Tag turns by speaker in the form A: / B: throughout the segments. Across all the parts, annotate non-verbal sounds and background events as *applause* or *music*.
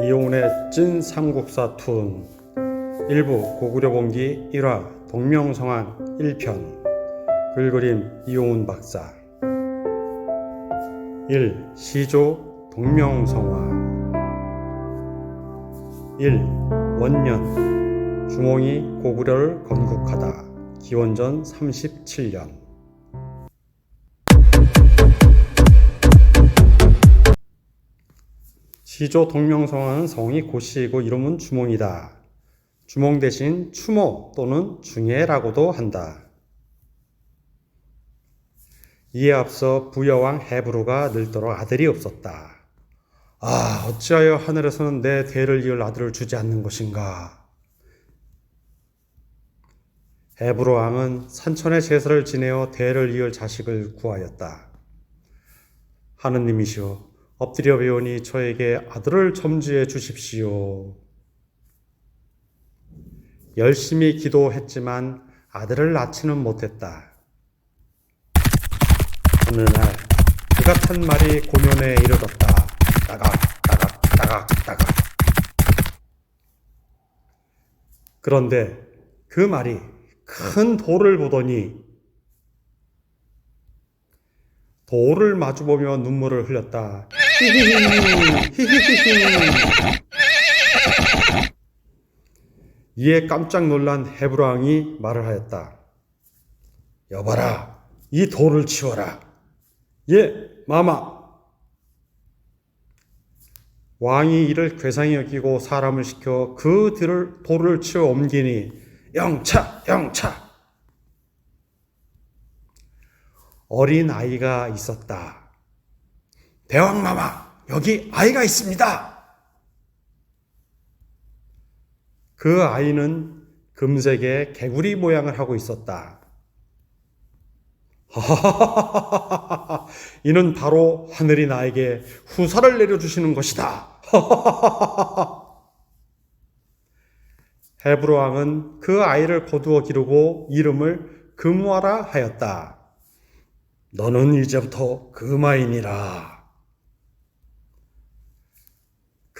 A: 이용훈의 찐 삼국사 툰 일부 고구려 본기 1화 동명성황 1편. 글그림 이용훈 박사. 1. 시조 동명성황 1. 원년. 주몽이 고구려를 건국하다. 기원전 37년 시조 동명성황은 성이 고씨이고 이름은 주몽이다. 주몽 대신 추모 또는 중예라고도 한다. 이에 앞서 부여왕 헤브루가 늙도록 아들이 없었다. 아, 어찌하여 하늘에서는 내 대를 이을 아들을 주지 않는 것인가? 헤브루 왕은 산천의 제사를 지내어 대를 이을 자식을 구하였다. 하느님이시여, 엎드려 배우니 저에게 아들을 점지해 주십시오. 열심히 기도했지만 아들을 낳지는 못했다. 어느 날, 그 같은 말이 고면에 이르렀다. 따각, 따각, 따각, 따각. 그런데 그 말이 큰 돌을 보더니 돌을 마주보며 눈물을 흘렸다. *laughs* 이에 깜짝 놀란 헤브라왕이 말을 하였다. 여봐라, 이 돌을 치워라. 예, 마마. 왕이 이를 괴상히 여기고 사람을 시켜 그 들을 돌을 치워 옮기니 영차, 영차. 어린 아이가 있었다. 대왕마마, 여기 아이가 있습니다. 그 아이는 금색의 개구리 모양을 하고 있었다. *laughs* 이는 바로 하늘이 나에게 후사를 내려주시는 것이다. *laughs* 헤브로 왕은 그 아이를 거두어 기르고 이름을 금화라 하였다. 너는 이제부터 금화이니라.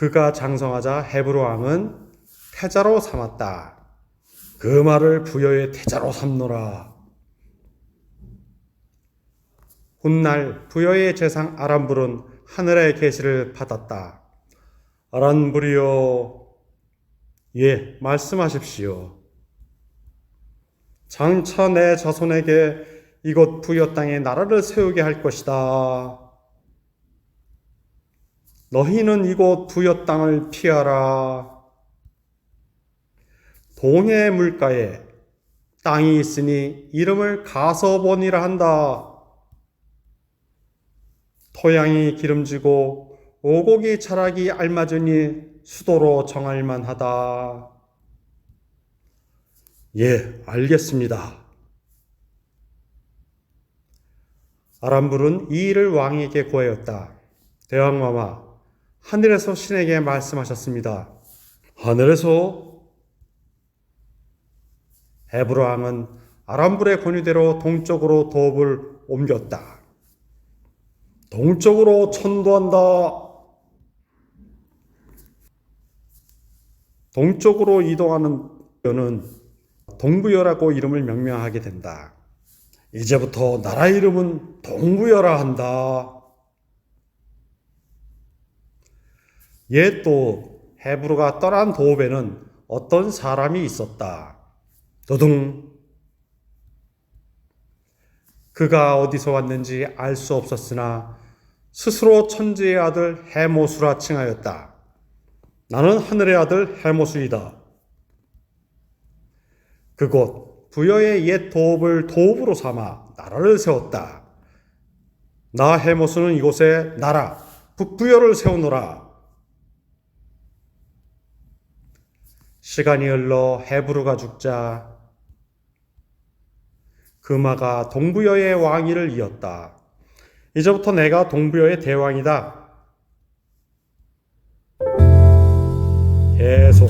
A: 그가 장성하자 헤브로 왕은 태자로 삼았다. 그 말을 부여의 태자로 삼노라. 훗날 부여의 재상 아람불은 하늘의 계시를 받았다. 아란불이여, 예, 말씀하십시오. 장차 내 자손에게 이곳 부여 땅에 나라를 세우게 할 것이다. 너희는 이곳 부여 땅을 피하라. 동해 물가에 땅이 있으니 이름을 가서본이라 한다. 토양이 기름지고 오곡이 자라기 알맞으니 수도로 정할 만 하다. 예, 알겠습니다. 아람불은 이 일을 왕에게 구하였다. 대왕마마, 하늘에서 신에게 말씀하셨습니다. 하늘에서 헤브로 왕은 아람불의 권유대로 동쪽으로 도읍을 옮겼다. 동쪽으로 천도한다. 동쪽으로 이동하는 여는 동부여라고 이름을 명명하게 된다. 이제부터 나라 이름은 동부여라 한다. 옛 또 헤브루가 떠난 도읍에는 어떤 사람이 있었다. 도둥. 그가 어디서 왔는지 알 수 없었으나 스스로 천지의 아들 해모수라 칭하였다. 나는 하늘의 아들 해모수이다. 그곳 부여의 옛 도읍을 도읍으로 삼아 나라를 세웠다. 나 해모수는 이곳에 나라 북부여를 세우노라. 시간이 흘러 헤브루가 죽자 금화가 동부여의 왕위를 이었다. 이제부터 내가 동부여의 대왕이다. 계속